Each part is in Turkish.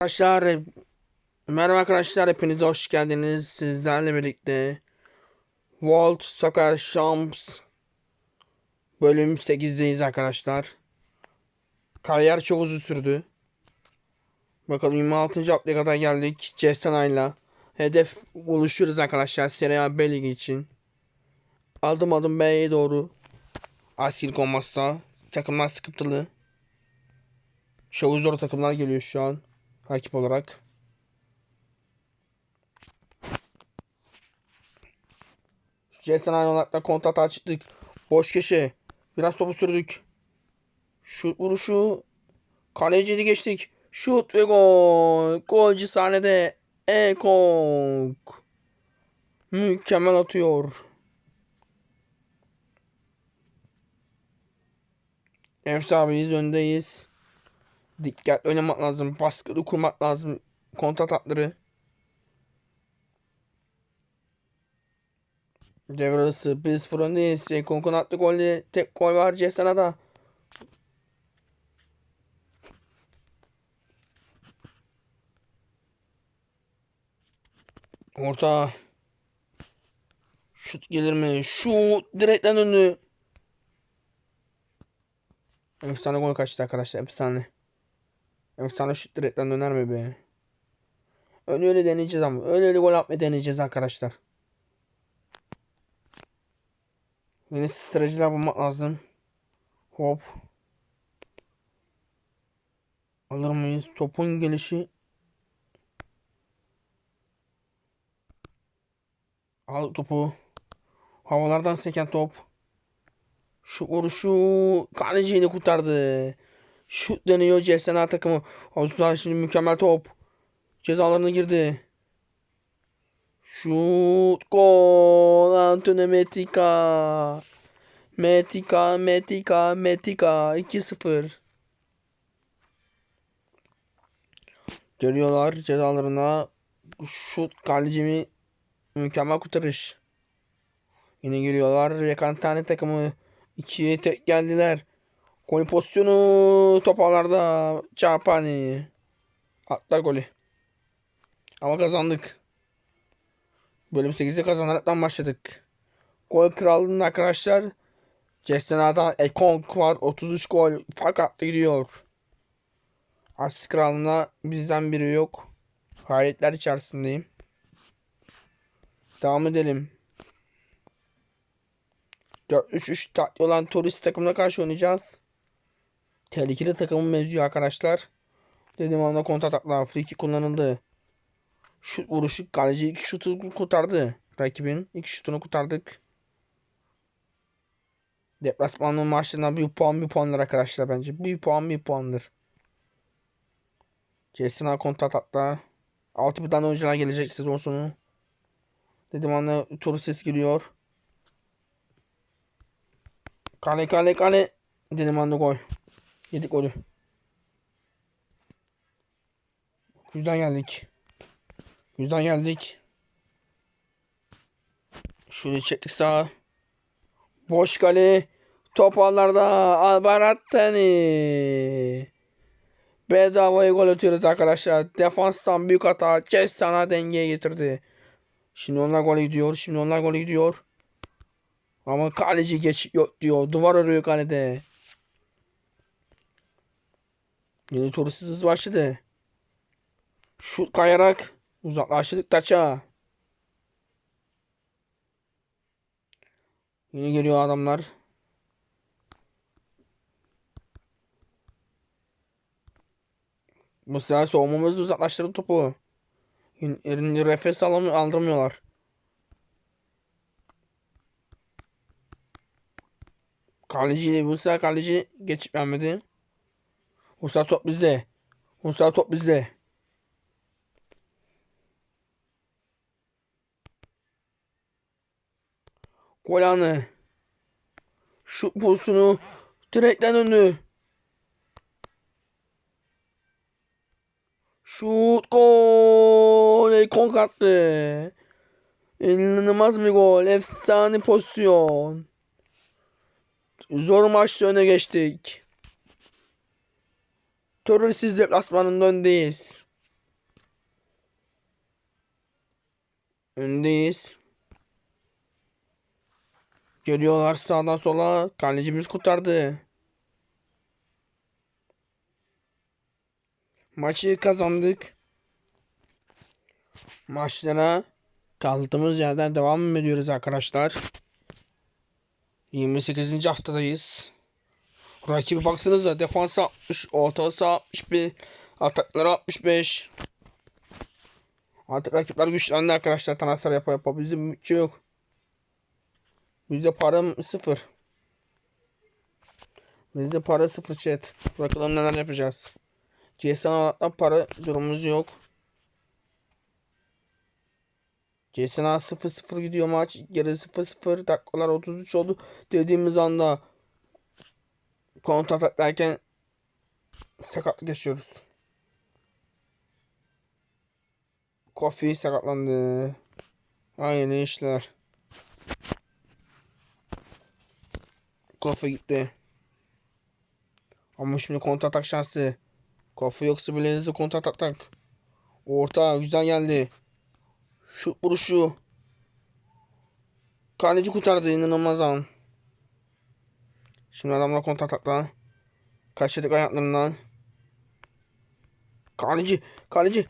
Arkadaşlar merhaba arkadaşlar hepiniz hoş geldiniz. Sizlerle birlikte World Soccer Champs bölüm 8'deyiz arkadaşlar. Kariyer çok uzun sürdü. Bakalım 26. haftaya kadar geldik. Cestana'yla hedef buluşuyoruz arkadaşlar Serie A B ligi için. Adım adım B'ye doğru. Asil olmazsa takımlar sıkıntılı. Çok zor takımlar geliyor şu an rakip olarak. Jason Ayonak'ta kontat açtık. Boş köşe. Biraz topu sürdük. Şut vuruşu. Kaleciyi geçtik. Şut ve gol. Golcü sahnede. Ekong. Mükemmel atıyor. Ev sahibiyiz. Öndeyiz. Dikkat oynamak lazım. Baskılı kurmak lazım. Kontrat hatları. Devre 1-0 öndeyiz. Konkun attı golü. Tek gol var Cestana'da. Orta. Şut gelir mi? Şut direkten döndü. Efsane gol kaçtı arkadaşlar. Efsane. Efsane şut direkten döner mi be? Öyle öyle deneyeceğiz ama. Öyle öyle gol atmayı deneyeceğiz arkadaşlar. Yeni stratejiler bulmak lazım. Hop. Alır mıyız? Topun gelişi. Al topu. Havalardan seken top. Şu vuruşu kaleciyi de kurtardı. Şut deniyor CSNA takımı. Avustralya şimdi mükemmel top. Cezalarına girdi. Şut gol. Antonio Metika. Metika, Metika, Metika. 2-0. Geliyorlar cezalarına. Şut kalecimi mükemmel kurtarış. Yine geliyorlar. Rekantane takımı ikiye tek geldiler. Gol pozisyonu toparlarda Çarpani. Atlar golü. Ama kazandık. Bölüm 8'de kazanaraktan başladık. Gol krallığında arkadaşlar. Cestena'da Ekong var. 33 gol. Fark attı gidiyor. Asist krallığında bizden biri yok. Hayretler içerisindeyim. Devam edelim. 4-3-3 tatlı olan turist takımına karşı oynayacağız. Tehlikeli takımın mevzuyu arkadaşlar. Dediğim anda kontra ataklar. Free kick kullanıldı. Şut vuruşu kaleci ilk şutu kurtardı. Rakibin ilk şutunu kurtardık. Deplasmanlı maçlarından bir puan bir puandır arkadaşlar bence. Bir puan bir puandır. Jason kontra atakta. 6 bir tane oyuncular gelecek sezon sonu. Dedim anda turist ses geliyor. Kale kale kale. Dedim anda gol. Yedik golü. Güzel geldik. Güzel geldik. Şöyle çektik sağa. Boş kale. Top ağlarda. Albaratani. Bedavaya gol atıyoruz arkadaşlar. Defanstan büyük hata. Cestana dengeye getirdi. Şimdi onlar gol gidiyor. Şimdi onlar gol gidiyor. Ama kaleci geç yok diyor. Duvar arıyor kalede. Yeni turist hızı başladı. Şut kayarak uzaklaştık taça. Yine geliyor adamlar. Bu sefer soğumamız uzaklaştırdı topu. Yine refes alamıyor, aldırmıyorlar. Kaleci bu sefer kaleci geçip vermedi. Sefer top bizde. Sefer top bizde. Gol anı. Şu pozisyonu direkten döndü. Şut gol. Ekon attı. İnanılmaz bir gol. Efsane pozisyon. Zor maçta öne geçtik terörsüz deplasmanında öndeyiz. Öndeyiz. Geliyorlar sağdan sola. Kalecimiz kurtardı. Maçı kazandık. Maçlara kaldığımız yerden devam mı ediyoruz arkadaşlar. 28. haftadayız. Rakibi baksanıza defans 60, ortası 61, atakları 65. Artık rakipler güçlendi arkadaşlar transfer yapa yapa. Bizim bütçe yok. Bizde para sıfır. Bizde para sıfır chat. Bakalım neler yapacağız. CSN para durumumuz yok. CSN 0-0 gidiyor maç. Geri 0-0 dakikalar 33 oldu. Dediğimiz anda kontra derken sakatlık yaşıyoruz. Kofi sakatlandı. Aynı işler. Kofi gitti. Ama şimdi kontra atak şansı. Kofi yoksa bile kontra atak. Orta güzel geldi. Şu vuruşu. Kaleci kurtardı inanılmaz an. Şimdi adamlar kontra atakla. Kaçırdık ayaklarından. Kaleci. Kaleci.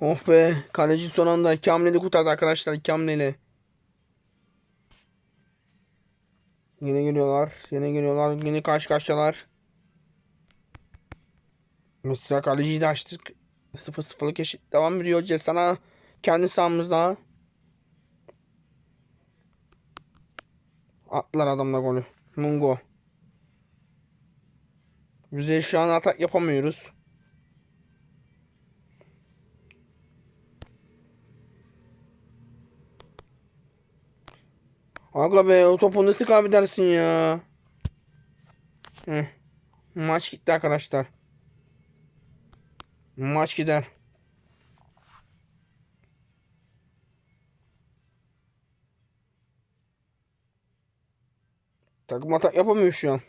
Oh be. Kaleci son anda iki hamleyle kurtardı arkadaşlar. iki hamleyle. Yine geliyorlar. Yine geliyorlar. Yine karşı karşıyalar. Mesela kaleciyi de açtık. 0-0'lık eşit devam ediyor. Cesana kendi sahamızda. Attılar adamla golü. Mungo. Bize şu an atak yapamıyoruz. Aga be o topu nasıl kaybedersin ya? Heh. Maç gitti arkadaşlar. Maç gider. Takım atak yapamıyor şu an.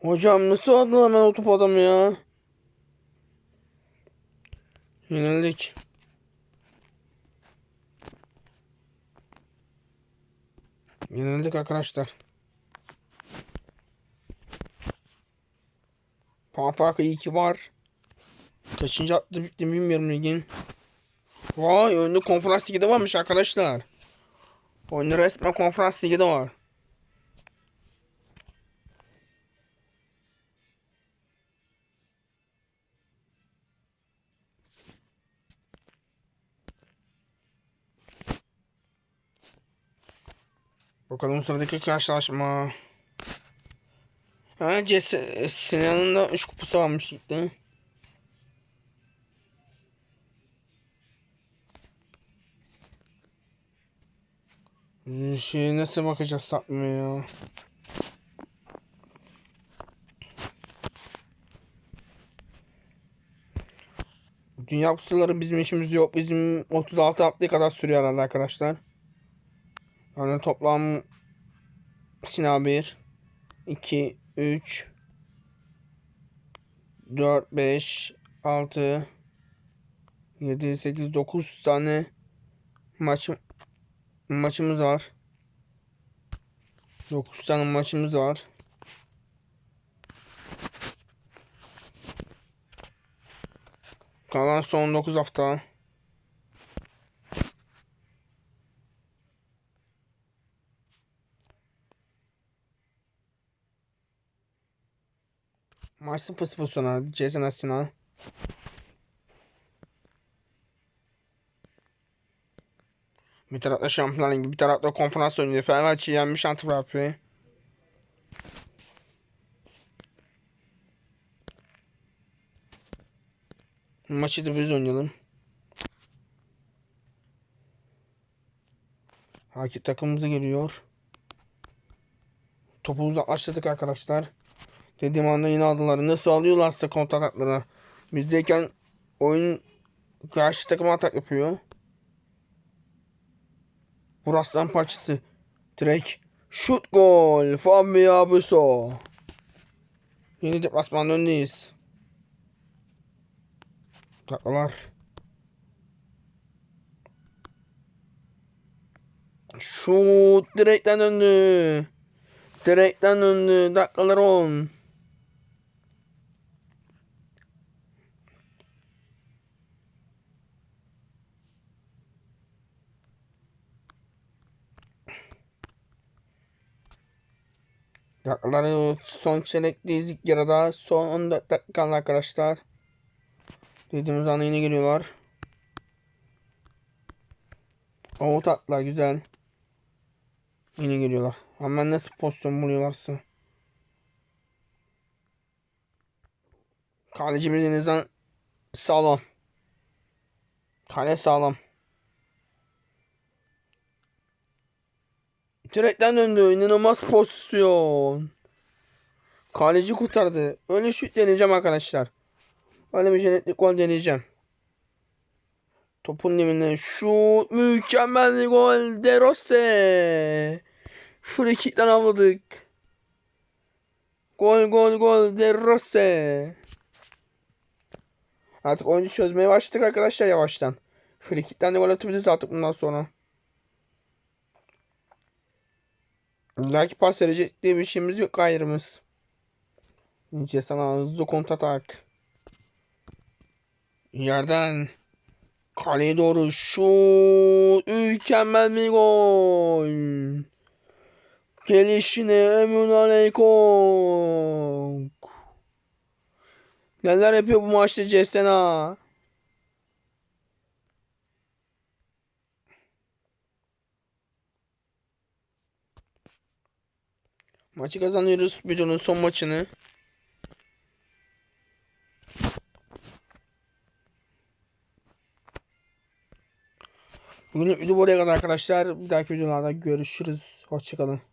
Hocam nasıl aldı hemen o topu adam ya? Yenildik. Yenildik arkadaşlar. Puan farkı iyi ki var. Kaçıncı attı bitti bilmiyorum ligin. Vay önde konferans ligi de varmış arkadaşlar. Önde resmen konferans ligi de var. Bakalım sıradaki karşılaşma. Ha Sinan'ın da 3 kupası almış gitti. Şey nasıl bakacağız satmıyor ya. Dünya kupaları bizim işimiz yok. Bizim 36 haftaya kadar sürüyor herhalde arkadaşlar. Yani toplam Sinan 1 2 3 4 5 6 7 8 9 tane maç maçımız var. 9 tane maçımız var. Kalan son 9 hafta. Maç 0-0 sona. Jason Arsenal. Bir tarafta Şampiyonlar Ligi, bir tarafta konferans oynuyor. Fenerbahçe yenmiş Antwerp'i. Maçı da biz oynayalım. Rakip takımımız geliyor. Topu uzaklaştırdık arkadaşlar. Dediğim anda yine aldılar. Nasıl alıyorlarsa kontra ataklara. Bizdeyken oyun karşı takım atak yapıyor. Burastan parçası. Direkt şut gol. Fabio Abuso. Yeni deplasmanın önündeyiz. Taklalar. Şut direkten döndü. Direkten döndü. Dakikalar 10. Dakikaları son çeyrekteyiz ilk yarıda. Son 14 dakikalı arkadaşlar. Dediğimiz anda yine geliyorlar. O tatlılar güzel. Yine geliyorlar. Hemen nasıl pozisyon buluyorlarsa. Kalecimiz denizden sağlam. Kale sağlam. Direkten döndü. İnanılmaz pozisyon. Kaleci kurtardı. Öyle şut deneyeceğim arkadaşlar. Öyle bir jenetlik gol deneyeceğim. Topun dibine şut. Mükemmel bir gol. De Rossi. Free avladık. Gol gol gol. De Rossi. Artık oyuncu çözmeye başladık arkadaşlar yavaştan. Free kick'ten de gol atabiliriz artık bundan sonra. Belki pas verecek diye bir şeyimiz yok gayrımız. Nice sana hızlı kontratak. Yerden kaleye doğru şut. Mükemmel bir gol. Gelişine emin aleyküm. Neler yapıyor bu maçta Cesena? Maçı kazanıyoruz videonun son maçını. Bugün video buraya kadar arkadaşlar. Bir dahaki videolarda görüşürüz. Hoşçakalın.